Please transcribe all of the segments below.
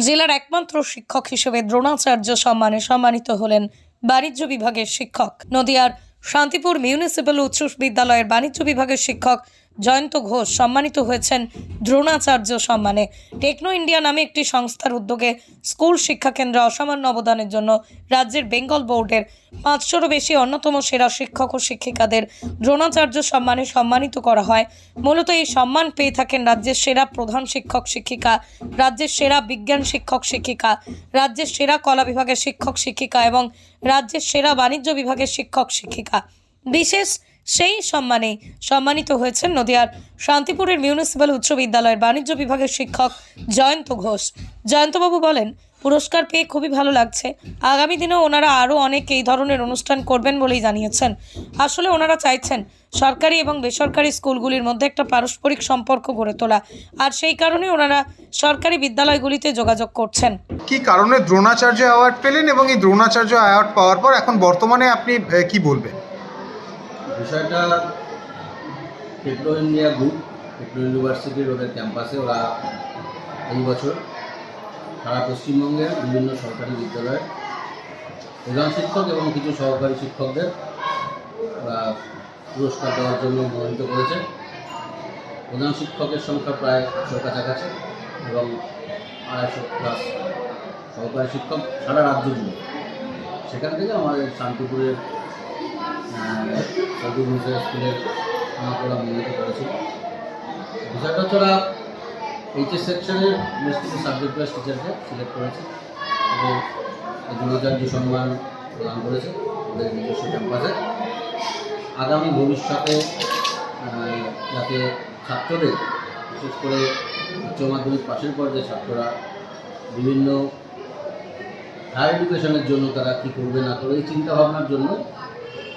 জেলার একমাত্র শিক্ষক হিসেবে দ্রোণাচার্য সম্মানে সম্মানিত হলেন বাণিজ্য বিভাগের শিক্ষক। নদিয়ার শান্তিপুর মিউনিসিপ্যাল উচ্চ বিদ্যালয়ের বাণিজ্য বিভাগের শিক্ষক জয়ন্ত ঘোষ সম্মানিত হয়েছেন দ্রোণাচার্য সম্মানে। টেকনো ইন্ডিয়া নামে একটি সংস্থার উদ্যোগে স্কুল শিক্ষা কেন্দ্রে অসামান্য অবদানের জন্য রাজ্যের বেঙ্গল বোর্ডের পাঁচশোরও বেশি অন্যতম সেরা শিক্ষক ও শিক্ষিকাদের দ্রোণাচার্য সম্মানে সম্মানিত করা হয়। মূলত এই সম্মান পেয়ে থাকেন রাজ্যের সেরা প্রধান শিক্ষক শিক্ষিকা, রাজ্যের সেরা বিজ্ঞান শিক্ষক শিক্ষিকা, রাজ্যের সেরা কলা বিভাগের শিক্ষক শিক্ষিকা এবং রাজ্যের সেরা বাণিজ্য বিভাগের শিক্ষক শিক্ষিকা। বিশেষ সেই সম্মানে সম্মানিত হয়েছেন নদিয়ার শান্তিপুরের মিউনিসিপ্যাল উচ্চ বিদ্যালয়ের বাণিজ্য বিভাগের শিক্ষক জয়ন্ত ঘোষ। জয়ন্তবাবু বলেন, পুরস্কার পেয়ে খুবই ভালো লাগছে। আগামী দিনেও ওনারা আরও অনেক এই ধরনের অনুষ্ঠান করবেন বলেই জানিয়েছেন। আসলে ওনারা চাইছেন সরকারি এবং বেসরকারি স্কুলগুলির মধ্যে একটা পারস্পরিক সম্পর্ক গড়ে তোলা। আর সেই কারণে ওনারা সরকারি বিদ্যালয়গুলিতে যোগাযোগ করছেন। কি কারণে দ্রোণাচার্য অ্যাওয়ার্ড পেলেন এবং এই দ্রোণাচার্য অ্যাওয়ার্ড পাওয়ার পর এখন বর্তমানে আপনি কি বলবেন? বিষয়টা টেকনো ইন্ডিয়া গ্রুপ টেকনো ইউনিভার্সিটির ওদের ক্যাম্পাসে ওরা এই বছর সারা পশ্চিমবঙ্গের বিভিন্ন সরকারি বিদ্যালয়ের প্রধান শিক্ষক এবং কিছু সহকারী শিক্ষকদের ওরা পুরস্কার দেওয়ার জন্য মনোনীত করেছে। প্রধান শিক্ষকের সংখ্যা প্রায় একশোর কাছাকাছি এবং আড়াইশো প্লাস সহকারী শিক্ষক সারা রাজ্য জুড়ে। সেখান থেকে আমাদের শান্তিপুরের সৌদি মিউজিয়াম স্কুলের আমাকে ওরা মনোনীত করেছিল বিষয়টা ওরা এইচএস সেকশনের বেশ কিছু সাবজেক্ট ওয়াইজ টিচারকে সিলেক্ট করেছে। এবং দ্রোণাচার্য সম্মান প্রদান করেছে ওদের নিজস্ব ক্যাম্পাসে আগামী ভবিষ্যতে যাতে ছাত্রদের, বিশেষ করে উচ্চ মাধ্যমিক পাশের পর যে ছাত্ররা বিভিন্ন হায়ার এডুকেশনের জন্য তারা কী করবে না করবে এই চিন্তাভাবনার জন্য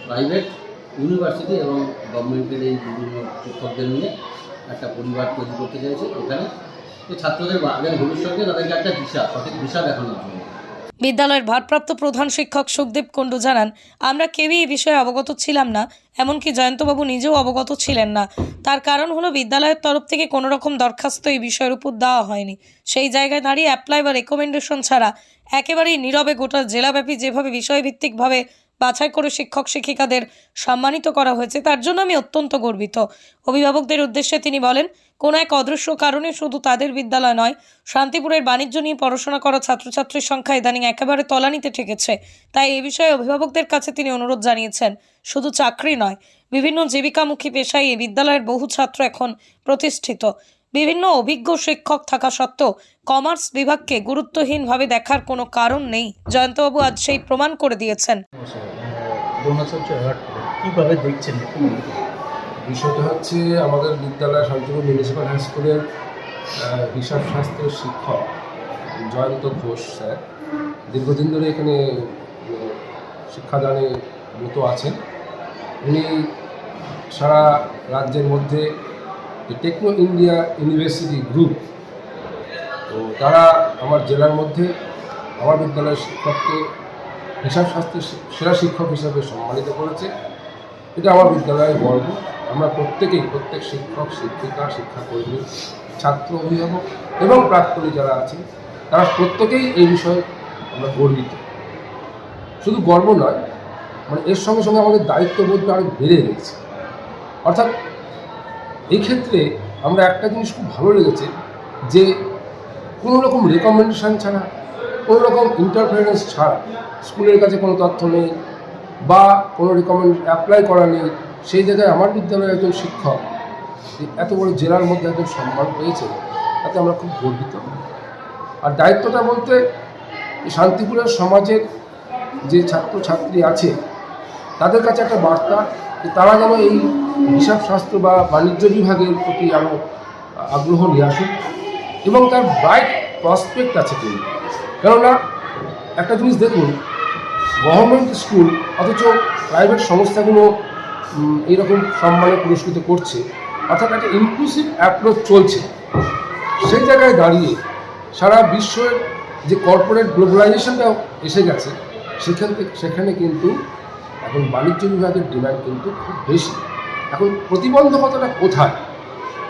প্রাইভেট ইউনিভার্সিটি এবং গভর্নমেন্টের এই বিভিন্ন শিক্ষকদের নিয়ে একটা পরিবার তৈরি করতে চাইছে এখানে। ছাত্রদের আগামী ভবিষ্যতে তাদেরকে একটা দিশা, সঠিক দিশা দেখানোর জন্য বিদ্যালয়ের ভারপ্রাপ্ত প্রধান শিক্ষক সুখদেব কুণ্ডু জানান, আমরা কেউই এই বিষয়ে অবগত ছিলাম না, এমনকি জয়ন্তবাবু নিজেও অবগত ছিলেন না। তার কারণ হলো বিদ্যালয়ের তরফ থেকে কোনো রকম দরখাস্ত এই বিষয়ের উপর দেওয়া হয়নি। সেই জায়গায় দাঁড়িয়ে অ্যাপ্লাই বা রেকমেন্ডেশন ছাড়া একেবারেই নীরবে গোটা জেলাব্যাপী যেভাবে বিষয়ভিত্তিকভাবে বাছাই করে শিক্ষক শিক্ষিকাদের সম্মানিত করা হয়েছে। তার জন্য আমি অত্যন্ত গর্বিত। অভিভাবকদের উদ্দেশ্যে তিনি বলেন, কোনো এক অদৃশ্য কারণে শুধু তাদের বিদ্যালয় নয়, শান্তিপুরের বাণিজ্য নিয়ে পড়াশোনা করা ছাত্রছাত্রীর সংখ্যা ইদানিং একেবারে তলানিতে ঠেকেছে। তাই এ বিষয়ে অভিভাবকদের কাছে তিনি অনুরোধ জানিয়েছেন, শুধু চাকরি নয়, বিভিন্ন জীবিকামুখী পেশায় এই বিদ্যালয়ের বহু ছাত্র এখন প্রতিষ্ঠিত। বিভিন্ন অভিজ্ঞ শিক্ষক থাকা সত্ত্বেও কমার্স বিভাগকে গুরুত্বহীনভাবে দেখার কোনো কারণ নেই। জয়ন্তবাবু আজ সেই প্রমাণ করে দিয়েছেন। কীভাবে দেখছেন? বিষয়টা হচ্ছে আমাদের বিদ্যালয় শান্তিপুর মিউনিসিপ্যাল হাই স্কুলের হিসাব শাস্ত্রের শিক্ষক জয়ন্ত ঘোষ স্যার। দীর্ঘদিন ধরে এখানে শিক্ষাদানে রত আছেন। উনি সারা রাজ্যের মধ্যে যে টেকনো ইন্ডিয়া ইউনিভার্সিটি গ্রুপ তো তারা আমার জেলার মধ্যে আমার বিদ্যালয়ের শিক্ষককে হিসাব শাস্ত্রের সেরা শিক্ষক হিসাবে সম্মানিত করেছে। এটা আমার বিদ্যালয়ের গর্ব। আমরা প্রত্যেকেই, প্রত্যেক শিক্ষক, শিক্ষিকা, শিক্ষাকর্মী, ছাত্র, অভিভাবক এবং প্রাক্তনী যারা আছে তারা প্রত্যেকেই এই বিষয়ে আমরা গর্বিত। শুধু গর্ব নয় মানে এর সঙ্গে সঙ্গে আমাদের দায়িত্ববোধটা আরও বেড়ে গেছে। অর্থাৎ এই ক্ষেত্রে আমরা একটা জিনিস খুব ভালো লেগেছে যে কোনো রকম রেকমেন্ডেশন ছাড়া, কোনো রকম ইন্টারফারেন্স ছাড়া স্কুলের কাছে কোনো তথ্য নেই বা কোনো রেকমেন্ড অ্যাপ্লাই করা নেই, সেই জায়গায় আমার বিদ্যালয়ের একজন শিক্ষক এত বড় জেলার মধ্যে একজন সম্মান পেয়েছে, তাতে আমরা খুব গর্বিত। আর দায়িত্বটা বলতে শান্তিপুরের সমাজের যে ছাত্রছাত্রী আছে, তাদের কাছে একটা বার্তা তারা যেন এই হিসাব শাস্ত্র বা বাণিজ্য বিভাগের প্রতি আরও আগ্রহ নিয়ে আসুক। এবং তার ব্রাইট প্রসপেক্ট আছে কিন্তু। কেননা, একটা জিনিস দেখুন গভর্নমেন্ট স্কুল অথচ প্রাইভেট সংস্থাগুলো এইরকম সম্মানে পুরস্কৃত করছে, অর্থাৎ একটা ইনক্লুসিভ অ্যাপ্রোচ চলছে। সেই জায়গায় দাঁড়িয়ে সারা বিশ্বের যে কর্পোরেট গ্লোবালাইজেশনটা এসে গেছে, সেখান থেকে, সেখানে কিন্তু এখন বাণিজ্য বিভাগের ডিমান্ড কিন্তু খুব বেশি। এখন প্রতিবন্ধকতাটা কোথায়?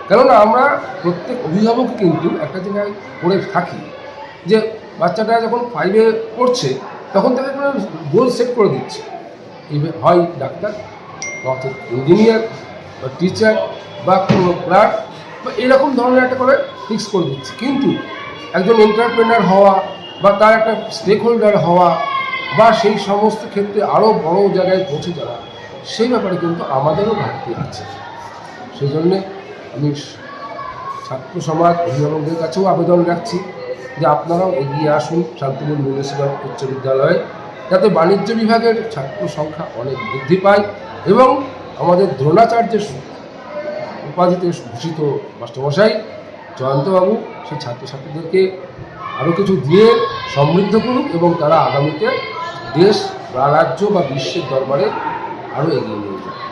কেননা আমরা প্রত্যেক অভিভাবক কিন্তু একটা জায়গায় পড়ে থাকি যে বাচ্চাটা যখন ফাইভে পড়ছে, তখন তাকে কোনো গোল সেট করে দিচ্ছে। হয় ডাক্তার, বা ইঞ্জিনিয়ার বা টিচার বা কোনো ক্লার্ক বা এরকম ধরনের একটা করে ফিক্স করে দিচ্ছে। কিন্তু একজন এন্টারপ্রেনার হওয়া, বা তার একটা স্টেক হোল্ডার হওয়া বা সেই সমস্ত ক্ষেত্রে আরও বড় জায়গায় পৌঁছে যাওয়া সেই ব্যাপারে কিন্তু আমাদেরও ঘাটতি আছে। সেই জন্যে আমি ছাত্র সমাজ অভিভাবকদের কাছেও আবেদন রাখছি যে আপনারাও এগিয়ে আসুন শান্তিপুর মিউনিসিপ্যাল উচ্চ বিদ্যালয়ে, যাতে বাণিজ্য বিভাগের ছাত্র সংখ্যা অনেক বৃদ্ধি পায় এবং আমাদের দ্রোণাচার্যের উপাধিতে ভূষিত মাস্টারমশাই জয়ন্তবাবু, সেই ছাত্রছাত্রীদেরকে আরও কিছু দিয়ে সমৃদ্ধ করুক এবং তারা আগামীতে দেশ বা রাজ্য বা বিশ্বের দরবারে আরও এগিয়ে নিয়ে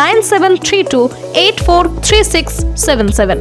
nine seven three two eight four three six seven seven